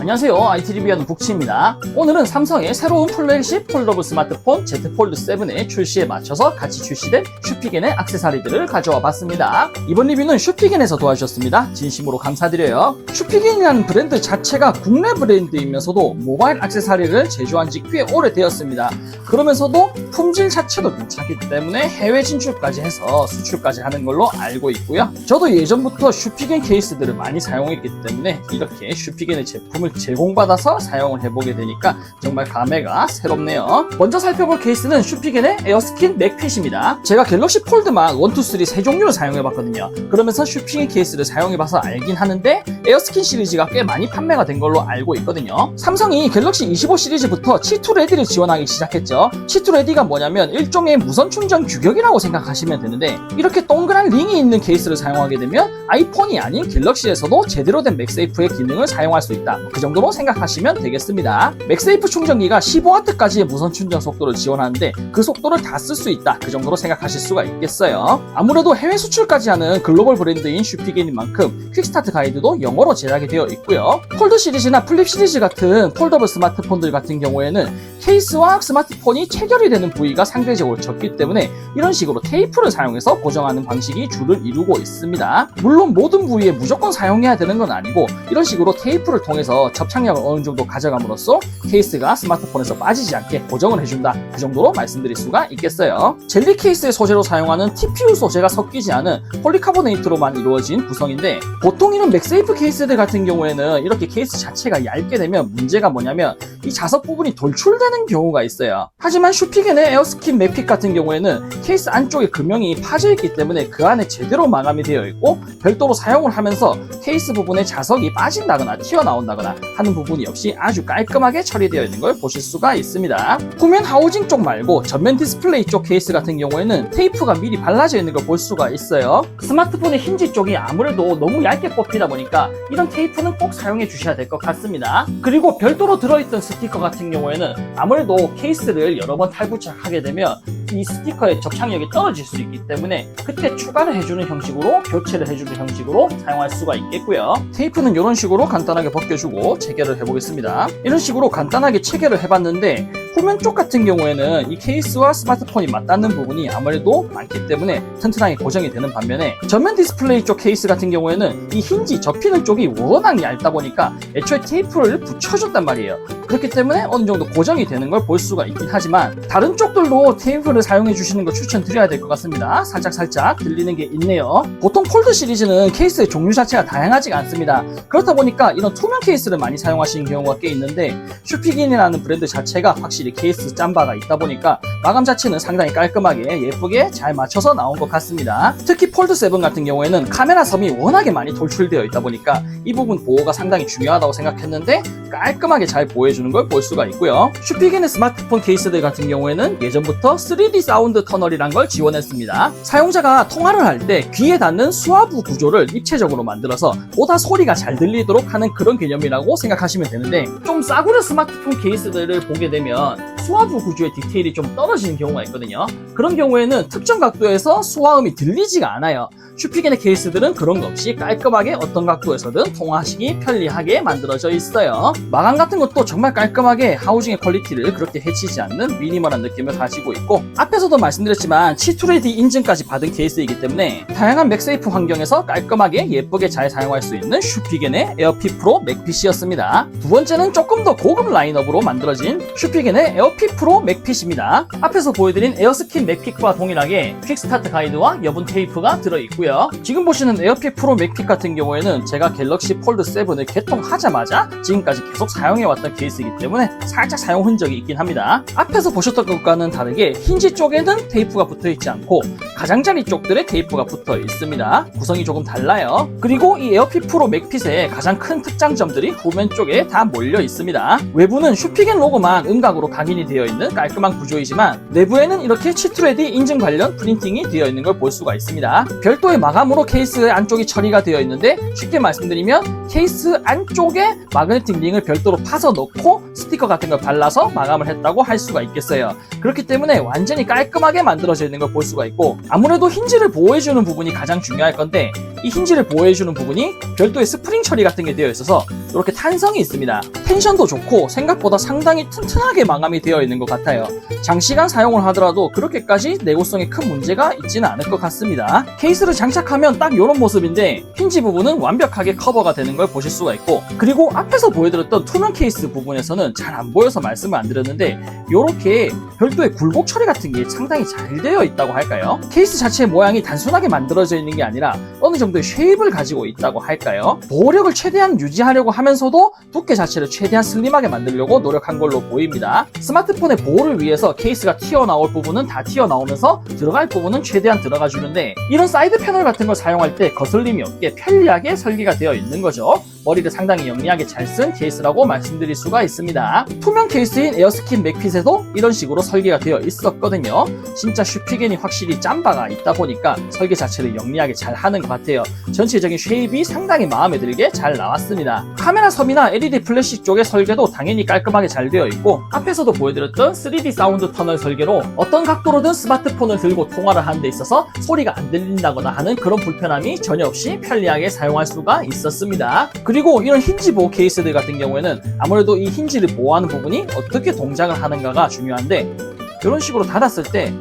안녕하세요. IT리뷰하는 북치입니다. 오늘은 삼성의 새로운 플래그십 폴더블 스마트폰 Z 폴드 7의 출시에 맞춰서 같이 출시된 슈피겐의 액세서리들을 가져와 봤습니다. 이번 리뷰는 슈피겐에서 도와주셨습니다. 진심으로 감사드려요. 슈피겐이라는 브랜드 자체가 국내 브랜드이면서도 모바일 액세서리를 제조한 지 꽤 오래되었습니다. 그러면서도 품질 자체도 괜찮기 때문에 해외 진출까지 해서 수출까지 하는 걸로 알고 있고요. 저도 예전부터 슈피겐 케이스들을 많이 사용했기 때문에 이렇게 슈피겐의 제품을 제공받아서 사용을 해보게 되니까 정말 감회가 새롭네요. 먼저 살펴볼 케이스는 슈피겐의 에어스킨 맥핏입니다. 제가 갤럭시 폴드만 1, 2, 3 세 종류를 사용해봤거든요. 그러면서 슈피겐 케이스를 사용해봐서 알긴 하는데 에어스킨 시리즈가 꽤 많이 판매가 된 걸로 알고 있거든요. 삼성이 갤럭시 25 시리즈부터 C2 레디를 지원하기 시작했죠. C2 레디가 뭐냐면 일종의 무선 충전 규격이라고 생각하시면 되는데 이렇게 동그란 링이 있는 케이스를 사용하게 되면 아이폰이 아닌 갤럭시에서도 제대로 된 맥세이프의 기능을 사용할 수 있다. 그 정도로 생각하시면 되겠습니다. 맥세이프 충전기가 15W까지의 무선 충전 속도를 지원하는데 그 속도를 다 쓸 수 있다. 그 정도로 생각하실 수가 있겠어요. 아무래도 해외 수출까지 하는 글로벌 브랜드인 슈피겐인 만큼 퀵스타트 가이드도 영어로 제작이 되어 있고요. 폴드 시리즈나 플립 시리즈 같은 폴더블 스마트폰들 같은 경우에는 케이스와 스마트폰이 체결이 되는 부위가 상대적으로 적기 때문에 이런 식으로 테이프를 사용해서 고정하는 방식이 주를 이루고 있습니다. 물론 모든 부위에 무조건 사용해야 되는 건 아니고 이런 식으로 테이프를 통해서 접착력을 어느 정도 가져감으로써 케이스가 스마트폰에서 빠지지 않게 고정을 해준다. 그 정도로 말씀드릴 수가 있겠어요. 젤리 케이스의 소재로 사용하는 TPU 소재가 섞이지 않은 폴리카보네이트로만 이루어진 구성인데 보통 이런 맥세이프 케이스들 같은 경우에는 이렇게 케이스 자체가 얇게 되면 문제가 뭐냐면 이 자석 부분이 돌출되는 경우가 있어요. 하지만 슈피겐의 에어스킨 맥핏 같은 경우에는 케이스 안쪽에 금형이 파져 있기 때문에 그 안에 제대로 마감이 되어 있고 별도로 사용을 하면서 케이스 부분에 자석이 빠진다거나 튀어나온다거나 하는 부분이 없이 아주 깔끔하게 처리되어 있는 걸 보실 수가 있습니다. 후면 하우징 쪽 말고 전면 디스플레이 쪽 케이스 같은 경우에는 테이프가 미리 발라져 있는 걸 볼 수가 있어요. 스마트폰의 힌지 쪽이 아무래도 너무 얇게 뽑히다 보니까 이런 테이프는 꼭 사용해 주셔야 될 것 같습니다. 그리고 별도로 들어있던 스티커 같은 경우에는 아무래도 케이스를 여러 번 탈부착하게 되면 이 스티커의 접착력이 떨어질 수 있기 때문에 그때 추가를 해주는 형식으로 교체를 해주는 형식으로 사용할 수가 있겠고요. 테이프는 이런 식으로 간단하게 벗겨주고 체결을 해보겠습니다. 이런 식으로 간단하게 체결을 해봤는데 후면 쪽 같은 경우에는 이 케이스와 스마트폰이 맞닿는 부분이 아무래도 많기 때문에 튼튼하게 고정이 되는 반면에 전면 디스플레이 쪽 케이스 같은 경우에는 이 힌지 접히는 쪽이 워낙 얇다 보니까 애초에 테이프를 붙여줬단 말이에요. 그렇기 때문에 어느 정도 고정이 되는 걸 볼 수가 있긴 하지만 다른 쪽들도 테이프를 사용해 주시는 걸 추천드려야 될 것 같습니다. 살짝 살짝 들리는 게 있네요. 보통 폴드 시리즈는 케이스의 종류 자체가 다양하지가 않습니다. 그렇다 보니까 이런 투명 케이스를 많이 사용하시는 경우가 꽤 있는데 슈피긴이라는 브랜드 자체가 확실히 케이스 짬바가 있다 보니까 마감 자체는 상당히 깔끔하게 예쁘게 잘 맞춰서 나온 것 같습니다. 특히 폴드 7 같은 경우에는 카메라 섬이 워낙에 많이 돌출되어 있다 보니까 이 부분 보호가 상당히 중요하다고 생각했는데 깔끔하게 잘 보호해주는 걸 볼 수가 있고요. 슈피겐의 스마트폰 케이스들 같은 경우에는 예전부터 3D 사운드 터널이란 걸 지원했습니다. 사용자가 통화를 할 때 귀에 닿는 수화부 구조를 입체적으로 만들어서 보다 소리가 잘 들리도록 하는 그런 개념이라고 생각하시면 되는데 좀 싸구려 스마트폰 케이스들을 보게 되면 수화부 구조의 디테일이 좀 떨어지는 경우가 있거든요. 그런 경우에는 특정 각도에서 수화음이 들리지가 않아요. 슈피겐의 케이스들은 그런 거 없이 깔끔하게 어떤 각도에서든 통화하시기 편리하게 만들어져 있어요. 마감 같은 것도 정말 깔끔하게 하우징의 퀄리티를 그렇게 해치지 않는 미니멀한 느낌을 가지고 있고 앞에서도 말씀드렸지만 치투레디 인증까지 받은 케이스이기 때문에 다양한 맥세이프 환경에서 깔끔하게 예쁘게 잘 사용할 수 있는 슈피겐의 에어피 프로 맥핏이었습니다. 두 번째는 조금 더 고급 라인업으로 만들어진 슈피겐의 에어피 프로 맥핏입니다. 앞에서 보여드린 에어스킨 맥핏과 동일하게 퀵스타트 가이드와 여분 테이프가 들어있고요. 지금 보시는 에어피 프로 맥핏 같은 경우에는 제가 갤럭시 폴드 7을 개통하자마자 지금까지 계속 사용해왔던 케이스이기 때문에 살짝 사용 흔적이 있긴 합니다. 앞에서 보셨던 것과는 다르게 힌지 쪽에는 테이프가 붙어있지 않고 가장자리 쪽들에 테이프가 붙어 있습니다. 구성이 조금 달라요. 그리고 이 에어피 프로 맥핏의 가장 큰 특장점들이 후면 쪽에 다 몰려 있습니다. 외부는 슈피겐 로고만 음각으로 각인이 되어 있는 깔끔한 구조이지만 내부에는 이렇게 치투레디 인증 관련 프린팅이 되어 있는 걸 볼 수가 있습니다. 별도의 마감으로 케이스 안쪽이 처리가 되어 있는데 쉽게 말씀드리면 케이스 안쪽에 마그네틱 링을 별도로 파서 넣고 스티커 같은 걸 발라서 마감을 했다고 할 수가 있겠어요. 그렇기 때문에 완전히 깔끔하게 만들어져 있는 걸 볼 수가 있고 아무래도 힌지를 보호해주는 부분이 가장 중요할 건데 이 힌지를 보호해주는 부분이 별도의 스프링 처리 같은 게 되어 있어서 이렇게 탄성이 있습니다. 텐션도 좋고 생각보다 상당히 튼튼하게 마감이 되어 있는 것 같아요. 장시간 사용을 하더라도 그렇게까지 내구성에 큰 문제가 있지는 않을 것 같습니다. 케이스를 장 착하면 딱 이런 모습인데 힌지 부분은 완벽하게 커버가 되는 걸 보실 수가 있고 그리고 앞에서 보여드렸던 투명 케이스 부분에서는 잘 안 보여서 말씀을 안 드렸는데 이렇게 별도의 굴곡 처리 같은 게 상당히 잘 되어 있다고 할까요? 케이스 자체의 모양이 단순하게 만들어져 있는 게 아니라 어느 정도의 쉐입을 가지고 있다고 할까요? 보호력을 최대한 유지하려고 하면서도 두께 자체를 최대한 슬림하게 만들려고 노력한 걸로 보입니다. 스마트폰의 보호를 위해서 케이스가 튀어나올 부분은 다 튀어나오면서 들어갈 부분은 최대한 들어가 주는데 이런 사이드 패널 같은 걸 사용할 때 거슬림이 없게 편리하게 설계가 되어 있는 거죠. 머리를 상당히 영리하게 잘 쓴 케이스라고 말씀드릴 수가 있습니다. 투명 케이스인 에어스킨 맥핏에도 이런 식으로 설계가 되어 있었거든요. 진짜 슈피겐이 확실히 짬바가 있다 보니까 설계 자체를 영리하게 잘 하는 것 같아요. 전체적인 쉐입이 상당히 마음에 들게 잘 나왔습니다. 카메라 섬이나 LED 플래시 쪽의 설계도 당연히 깔끔하게 잘 되어 있고 앞에서도 보여드렸던 3D 사운드 터널 설계로 어떤 각도로든 스마트폰을 들고 통화를 하는 데 있어서 소리가 안 들린다거나 하는 그런 불편함이 전혀 없이 편리하게 사용할 수가 있었습니다. 그리고 이런 힌지 보호 케이스들 같은 경우에는 아무래도 이 힌지를 보호하는 부분이 어떻게 동작을 하는가가 중요한데 이런 식으로 닫았을 때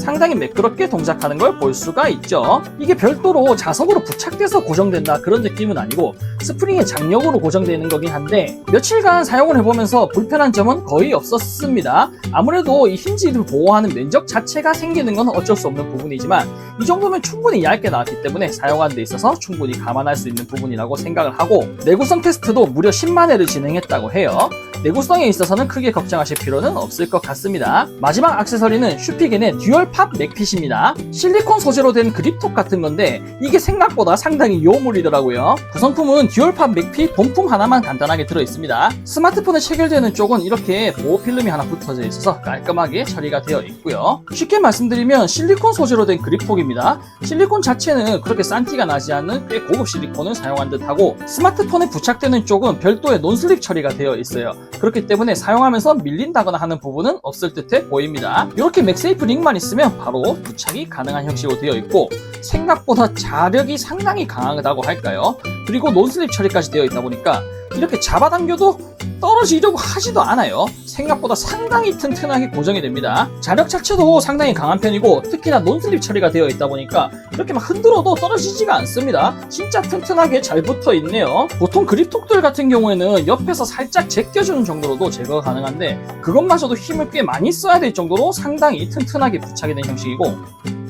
상당히 매끄럽게 동작하는 걸 볼 수가 있죠. 이게 별도로 자석으로 부착돼서 고정된다 그런 느낌은 아니고 스프링의 장력으로 고정되는 거긴 한데 며칠간 사용을 해보면서 불편한 점은 거의 없었습니다. 아무래도 이 힌지를 보호하는 면적 자체가 생기는 건 어쩔 수 없는 부분이지만 이 정도면 충분히 얇게 나왔기 때문에 사용하는 데 있어서 충분히 감안할 수 있는 부분이라고 생각을 하고 내구성 테스트도 무려 10만 회를 진행했다고 해요. 내구성에 있어서는 크게 걱정하실 필요는 없을 것 같습니다. 마지막 액세서리는 슈피겐의 듀얼 팝 맥핏입니다. 실리콘 소재로 된 그립톡 같은 건데 이게 생각보다 상당히 요물이더라고요. 구성품은 듀얼팝 맥핏 본품 하나만 간단하게 들어있습니다. 스마트폰에 체결되는 쪽은 이렇게 보호 필름이 하나 붙어져 있어서 깔끔하게 처리가 되어 있고요. 쉽게 말씀드리면 실리콘 소재로 된 그립톡입니다. 실리콘 자체는 그렇게 싼 티가 나지 않는 꽤 고급 실리콘을 사용한 듯하고 스마트폰에 부착되는 쪽은 별도의 논슬립 처리가 되어 있어요. 그렇기 때문에 사용하면서 밀린다거나 하는 부분은 없을 듯해 보입니다. 이렇게 맥세이프 링만 있으면 바로 부착이 가능한 형식으로 되어 있고 생각보다 자력이 상당히 강하다고 할까요? 그리고 논슬립 처리까지 되어 있다 보니까 이렇게 잡아당겨도 떨어지려고 하지도 않아요. 생각보다 상당히 튼튼하게 고정이 됩니다. 자력 자체도 상당히 강한 편이고 특히나 논슬립 처리가 되어 있다 보니까 이렇게 막 흔들어도 떨어지지가 않습니다. 진짜 튼튼하게 잘 붙어 있네요. 보통 그립톡들 같은 경우에는 옆에서 살짝 제껴주는 정도로도 제거가 가능한데 그것마저도 힘을 꽤 많이 써야 될 정도로 상당히 튼튼하게 부착이 된 형식이고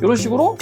이런 식으로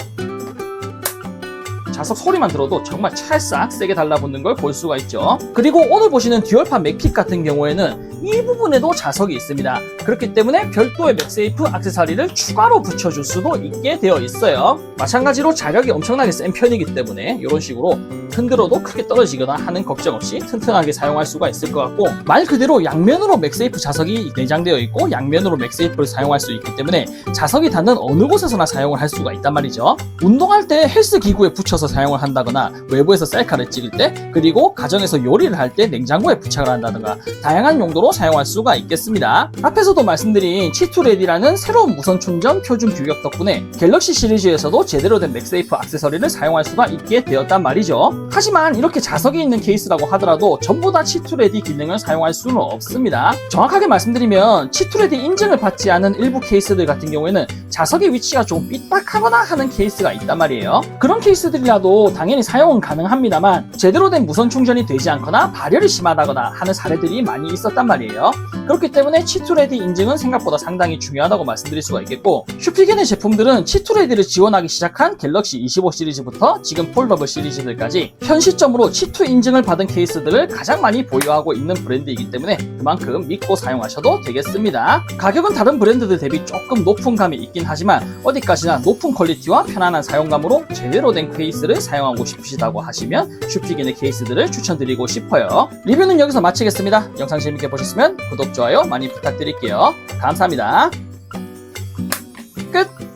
자석 소리만 들어도 정말 찰싹 세게 달라붙는 걸 볼 수가 있죠. 그리고 오늘 보시는 듀얼판 맥핏 같은 경우에는 이 부분에도 자석이 있습니다. 그렇기 때문에 별도의 맥세이프 액세서리를 추가로 붙여줄 수도 있게 되어 있어요. 마찬가지로 자력이 엄청나게 센 편이기 때문에 이런 식으로 흔들어도 크게 떨어지거나 하는 걱정 없이 튼튼하게 사용할 수가 있을 것 같고 말 그대로 양면으로 맥세이프 자석이 내장되어 있고 양면으로 맥세이프를 사용할 수 있기 때문에 자석이 닿는 어느 곳에서나 사용을 할 수가 있단 말이죠. 운동할 때 헬스 기구에 붙여서 사용을 한다거나 외부에서 셀카를 찍을 때 그리고 가정에서 요리를 할 때 냉장고에 부착을 한다든가 다양한 용도로 사용할 수가 있겠습니다. 앞에서도 말씀드린 치투레디라는 새로운 무선 충전 표준 규격 덕분에 갤럭시 시리즈에서도 제대로 된 맥세이프 액세서리를 사용할 수가 있게 되었단 말이죠. 하지만 이렇게 자석이 있는 케이스라고 하더라도 전부 다 치투레디 기능을 사용할 수는 없습니다. 정확하게 말씀드리면 치투레디 인증을 받지 않은 일부 케이스들 같은 경우에는 자석의 위치가 좀 삐딱하거나 하는 케이스가 있단 말이에요. 그런 케이스들이라도 당연히 사용은 가능합니다만 제대로 된 무선 충전이 되지 않거나 발열이 심하다거나 하는 사례들이 많이 있었단 말이에요. 그렇기 때문에 치투레디 인증은 생각보다 상당히 중요하다고 말씀드릴 수가 있겠고 슈피겐의 제품들은 치투레디를 지원하기 시작한 갤럭시 25 시리즈부터 지금 폴더블 시리즈들까지 현 시점으로 C2 인증을 받은 케이스들을 가장 많이 보유하고 있는 브랜드이기 때문에 그만큼 믿고 사용하셔도 되겠습니다. 가격은 다른 브랜드들 대비 조금 높은 감이 있긴 하지만 어디까지나 높은 퀄리티와 편안한 사용감으로 제대로 된 케이스를 사용하고 싶으시다고 하시면 슈피겐의 케이스들을 추천드리고 싶어요. 리뷰는 여기서 마치겠습니다. 영상 재밌게 보셨 있으면 구독, 좋아요 많이 부탁드릴게요. 감사합니다. 끝!